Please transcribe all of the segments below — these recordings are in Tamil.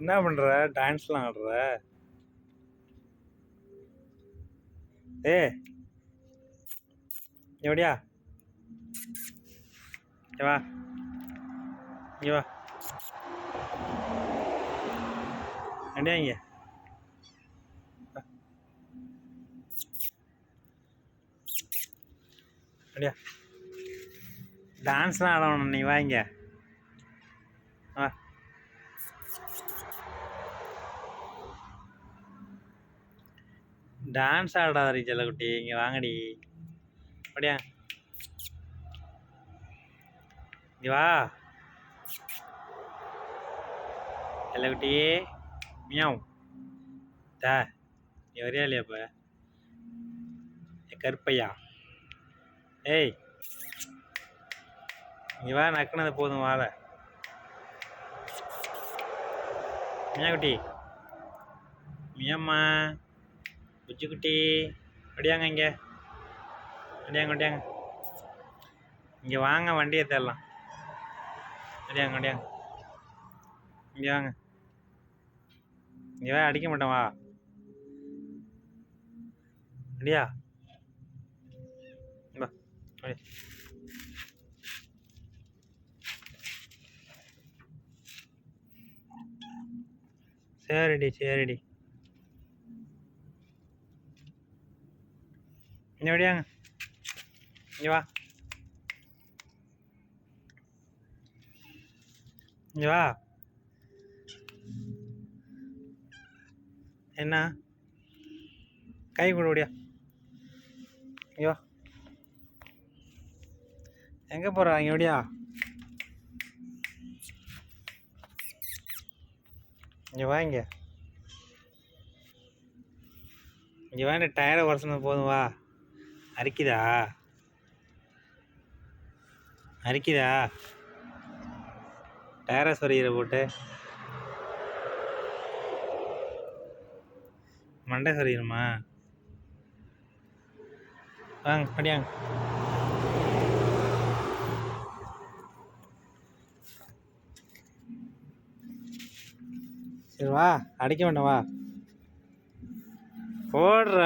என்ன பண்ற? டான்ஸ்லாம் ஆடுற? ஏ எப்படியா வா. இங்கே வா. அப்படியா இங்கே. அப்படியா டான்ஸ்லாம் ஆடணும் நீ வாங்க இங்க வா டான்ஸ் ஆடாதீ செல்லக்குட்டி இங்கே வாங்கடி. அப்படியா? இங்கே வா. செல்லக்குட்டி மியாவும் தா நீ வரியா இல்லையா இப்போ? கருப்பையா? ஏய். இங்கே வா நக்குனது போதும் வாழ மியாக்குட்டி மியம்மா. குச்சி குட்டி அடியாங்க இங்கே. அடியாங்க ஒடியாங்க இங்கே வாங்க வண்டியை தேடலாம். அப்படியாங்க ஒடியாங்க இங்கே வாங்க. இங்கே வேற அடிக்க மாட்டேன் வா. அடியா? வா. சரிடி சரிடி. இங்கே வடியாங்க இங்கே வா இங்கே வா என்ன கை கொடு ஓடியா இங்கே வா எங்கே போகிற இங்கே ஓடியா இங்கே வா இங்கே இங்கே வா இந்த டயரை உரசனது போதும் வா அரிக்குதா? அரிக்குதா? டேரஸ் சொரிகிற போட்டு. மண்டை சொரியணுமா வாங்க படியாங்க சரி வா அடிக்க வேண்டாம் வா. போடுற.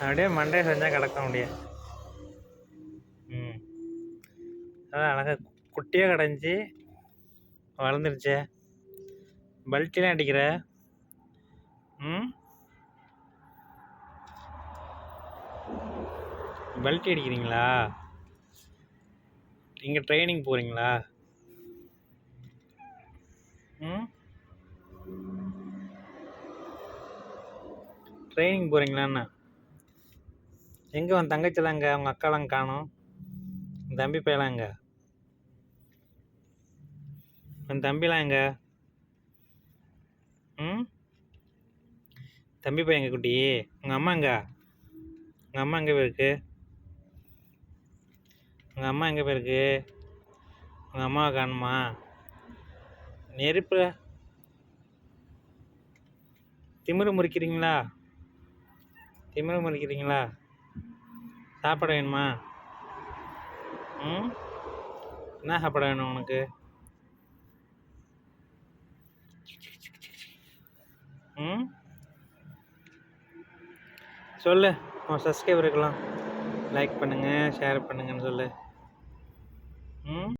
அப்படியே மண்டே செஞ்சால் கிடக்க முடியும் ம். அதான் அழகாக குட்டியாக கிடஞ்சி வளர்ந்துருச்சே. பல்ட்டிலாம் அடிக்கிற? ம்? பல்ட்டி அடிக்கிறீங்களா? நீங்கள் ட்ரைனிங் போகிறீங்களா ம்? ட்ரைனிங் போகிறீங்களாண்ணா எங்கே உன் தங்கச்சிலாம் எங்கே? அவங்க அக்காலாம் காணும்? உன் தம்பி பையலாம் உன் தம்பிலாம் எங்க? ம்? தம்பி பையன் எங்க குட்டி? உங்கள் அம்மா எங்க? உங்கள் அம்மா எங்கே போயிருக்கு? உங்கள் அம்மா எங்கே போயிருக்கு? உங்கள் அம்மாவை காணுமா? நெருப்பு. திமிரு முறிக்கிறீங்களா? திமிரு முறிக்கிறீங்களா? சாப்பிட வேணுமா? ம்? என்ன சாப்பிட வேணும் உனக்கு? ம்? சொல்லு. உன் சப்ஸ்கிரைபருக்கெல்லாம் லைக் பண்ணுங்கள் ஷேர் பண்ணுங்கன்னு சொல்லு. ம்?